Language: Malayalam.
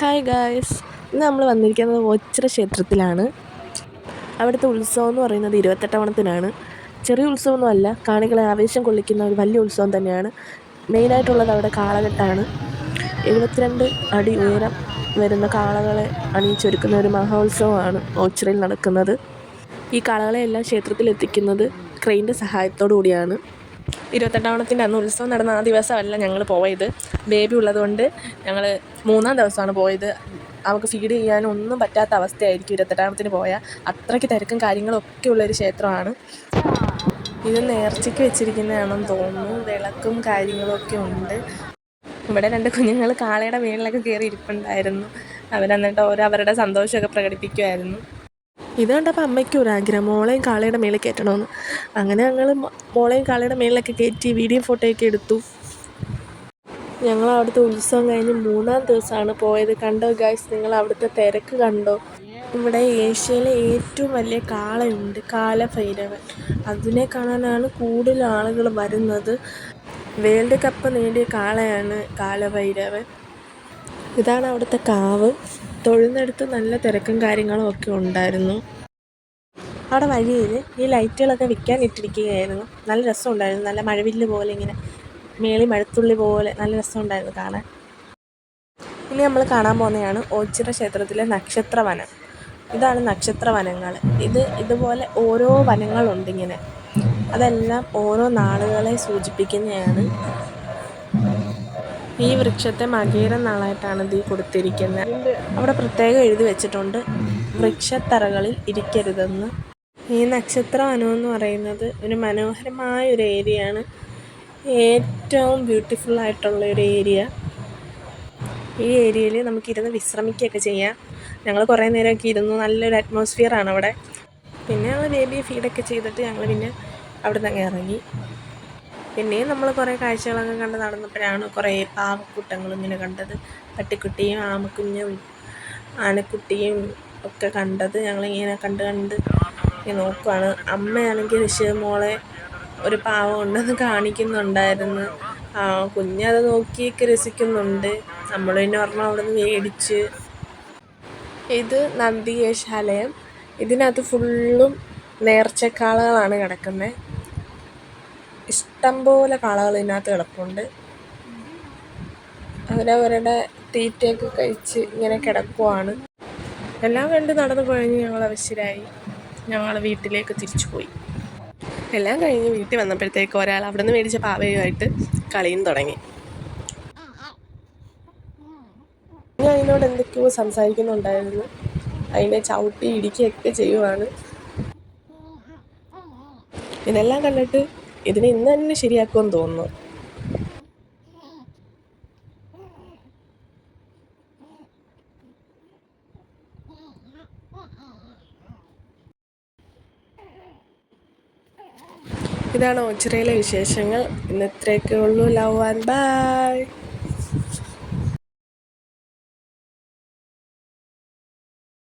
ഹായ് ഗായ്സ് ഇന്ന് നമ്മൾ വന്നിരിക്കുന്നത് ഒച്ചിറ ക്ഷേത്രത്തിലാണ്. അവിടുത്തെ ഉത്സവം എന്ന് പറയുന്നത് ഇരുപത്തെട്ടവണത്തിനാണ്. ചെറിയ ഉത്സവമൊന്നുമല്ല കാണികളെ ആവേശം കൊള്ളിക്കുന്ന ഒരു വലിയ ഉത്സവം തന്നെയാണ്. മെയിനായിട്ടുള്ളത് അവിടെ കാളകെട്ടാണ്. എഴുപത്തിരണ്ട് അടി ഉയരം വരുന്ന കാളകളെ അണിയിച്ചൊരുക്കുന്ന ഒരു മഹോത്സവമാണ് ഓച്ചിറയിൽ നടക്കുന്നത്. ഈ കാളകളെയെല്ലാം ക്ഷേത്രത്തിൽ എത്തിക്കുന്നത് ക്രെയിന്റെ സഹായത്തോടു കൂടിയാണ് ഇരുപത്തെട്ടാവണത്തിന്റെ അന്ന് ഉത്സവം നടന്ന ആ ദിവസമല്ല ഞങ്ങൾ പോയത്. ബേബി ഉള്ളതുകൊണ്ട് ഞങ്ങൾ മൂന്നാം ദിവസമാണ് പോയത്. അവൾക്ക് ഫീഡ് ചെയ്യാനൊന്നും പറ്റാത്ത അവസ്ഥയായിരിക്കും ഇരുപത്തെട്ടാമത്തിന് പോയാൽ അത്രയ്ക്ക് തിരക്കും കാര്യങ്ങളും ഒക്കെ ഉള്ളൊരു ക്ഷേത്രമാണ്. ഇത് നേർച്ചയ്ക്ക് വെച്ചിരിക്കുന്നതാണെന്ന് തോന്നുന്നു. വിളക്കും കാര്യങ്ങളൊക്കെ ഉണ്ട്. ഇവിടെ രണ്ട് കുഞ്ഞുങ്ങൾ കാളയുടെ മേളിലൊക്കെ കയറി ഇരിപ്പുണ്ടായിരുന്നു. അവരെന്നിട്ട് ഓരോ അവരുടെ സന്തോഷമൊക്കെ പ്രകടിപ്പിക്കുമായിരുന്നു ഇത് കണ്ടപ്പോൾ അമ്മയ്ക്ക് ഒരു ആഗ്രഹം മോളെയും കാളയുടെ മേളിൽ കയറ്റണമെന്ന് അങ്ങനെ ഞങ്ങൾ മോളെയും കാളയുടെ മേളിലൊക്കെ കയറ്റി വീഡിയോ ഫോട്ടോയൊക്കെ എടുത്തു. ഞങ്ങൾ അവിടുത്തെ ഉത്സവം കഴിഞ്ഞ് മൂന്നാം ദിവസമാണ് പോയത്. കണ്ടോ ഗൈസ് നിങ്ങൾ അവിടുത്തെ തിരക്ക് കണ്ടോ? ഇവിടെ ഏഷ്യയിലെ ഏറ്റവും വലിയ കാളയുണ്ട് കാലഭൈരവൻ. അതിനെ കാണാനാണ് കൂടുതൽ ആളുകൾ വരുന്നത്. വേൾഡ് കപ്പ് നേടിയ കാളയാണ് കാലഭൈരവൻ. ഇതാണ് അവിടുത്തെ കാവ്. തൊഴുന്നെടുത്ത് നല്ല തിരക്കും കാര്യങ്ങളും ഒക്കെ ഉണ്ടായിരുന്നു. അവിടെ വഴിയിൽ ഈ ലൈറ്റുകളൊക്കെ വിൽക്കാൻ ഇട്ടിരിക്കുകയായിരുന്നു. നല്ല രസമുണ്ടായിരുന്നു. നല്ല മഴവില്ല് പോലെ ഇങ്ങനെ മേളി മഴത്തുള്ളി പോലെ നല്ല രസമുണ്ടായിരുന്നു കാണാൻ. ഇനി നമ്മൾ കാണാൻ പോകുന്നതാണ് ഓച്ചിറ ക്ഷേത്രത്തിലെ നക്ഷത്രവനം. ഇതാണ് നക്ഷത്രവനങ്ങൾ. ഇത് ഇതുപോലെ ഓരോ വനങ്ങളുണ്ട് ഇങ്ങനെ. അതെല്ലാം ഓരോ നാളുകളെ സൂചിപ്പിക്കുന്നതാണ്. ഈ വൃക്ഷത്തെ മകേര നാളായിട്ടാണ് ഇത് കൊടുത്തിരിക്കുന്നത്. അവിടെ പ്രത്യേകം എഴുതി വെച്ചിട്ടുണ്ട് വൃക്ഷത്തറകളിൽ ഇരിക്കരുതെന്ന്. ഈ നക്ഷത്ര വനം എന്ന് പറയുന്നത് ഒരു മനോഹരമായ ഒരു ഏരിയയാണ്. ഏറ്റവും ബ്യൂട്ടിഫുൾ ആയിട്ടുള്ള ഒരു ഏരിയ. ഈ ഏരിയയിൽ നമുക്ക് ഇരുന്ന് വിശ്രമിക്കുകയൊക്കെ ചെയ്യാം. ഞങ്ങൾ കുറേ നേരമൊക്കെ ഇരുന്നു നല്ലൊരു അറ്റ്മോസ്ഫിയർ ആണ് അവിടെ. പിന്നെ ഞങ്ങൾ ബേബിയെ ഫീഡൊക്കെ ചെയ്തിട്ട് ഞങ്ങൾ പിന്നെ അവിടെ നിന്ന് ഇറങ്ങി. പിന്നെയും നമ്മൾ കുറേ കാഴ്ചകളൊക്കെ കണ്ട് നടന്നപ്പോഴാണ് കുറേ പാവക്കൂട്ടങ്ങൾ ഇങ്ങനെ കണ്ടത്. പട്ടിക്കുട്ടിയും ആമക്കുഞ്ഞും ആനക്കുട്ടിയും ഒക്കെ കണ്ടത്. ഞങ്ങളിങ്ങനെ കണ്ട് കണ്ട് നോക്കുവാണ്. അമ്മയാണെങ്കിൽ ഋഷിമോളെ ഒരു പാവം ഉണ്ടെന്ന് കാണിക്കുന്നുണ്ടായിരുന്നു. കുഞ്ഞത് നോക്കിയൊക്കെ രസിക്കുന്നുണ്ട്. നമ്മൾ പിന്നെ ഒരെണ്ണം അവിടെ നിന്ന് മേടിച്ച്. ഇത് നന്ദികേശാലയം ഇതിനകത്ത് ഫുള്ളും നേർച്ചക്കാളുകളാണ് കിടക്കുന്നത് ഇഷ്ടംപോലെ കാളകൾ ഇതിനകത്ത് കിടപ്പുണ്ട്. അവരവരുടെ തീറ്റയൊക്കെ കഴിച്ച് ഇങ്ങനെ കിടക്കുവാണ്. എല്ലാം കണ്ട് നടന്നു കഴിഞ്ഞ് ഞങ്ങൾ അവശ്യരായി ഞങ്ങൾ വീട്ടിലേക്ക് തിരിച്ചു പോയി. എല്ലാം കഴിഞ്ഞ് വീട്ടിൽ വന്നപ്പോഴത്തേക്ക് ഒരാൾ അവിടെ നിന്ന് മേടിച്ച പാവയുമായിട്ട് കളിയും തുടങ്ങി. ഞാൻ അതിനോട് എന്തൊക്കെയോ സംസാരിക്കുന്നുണ്ടായിരുന്നു. അതിനെ ചവിട്ടി ഇടിക്കുകയൊക്കെ ചെയ്യുവാണ്. ഇതെല്ലാം കണ്ടിട്ട് ഇതിനെ ഇന്ന് തന്നെ ശരിയാക്കുമെന്ന് തോന്നുന്നു. ഇതാണ് ഒച്ചിറയിലെ വിശേഷങ്ങൾ. ഇന്ന് ഇത്രയൊക്കെ ഉള്ളൂ. Love and by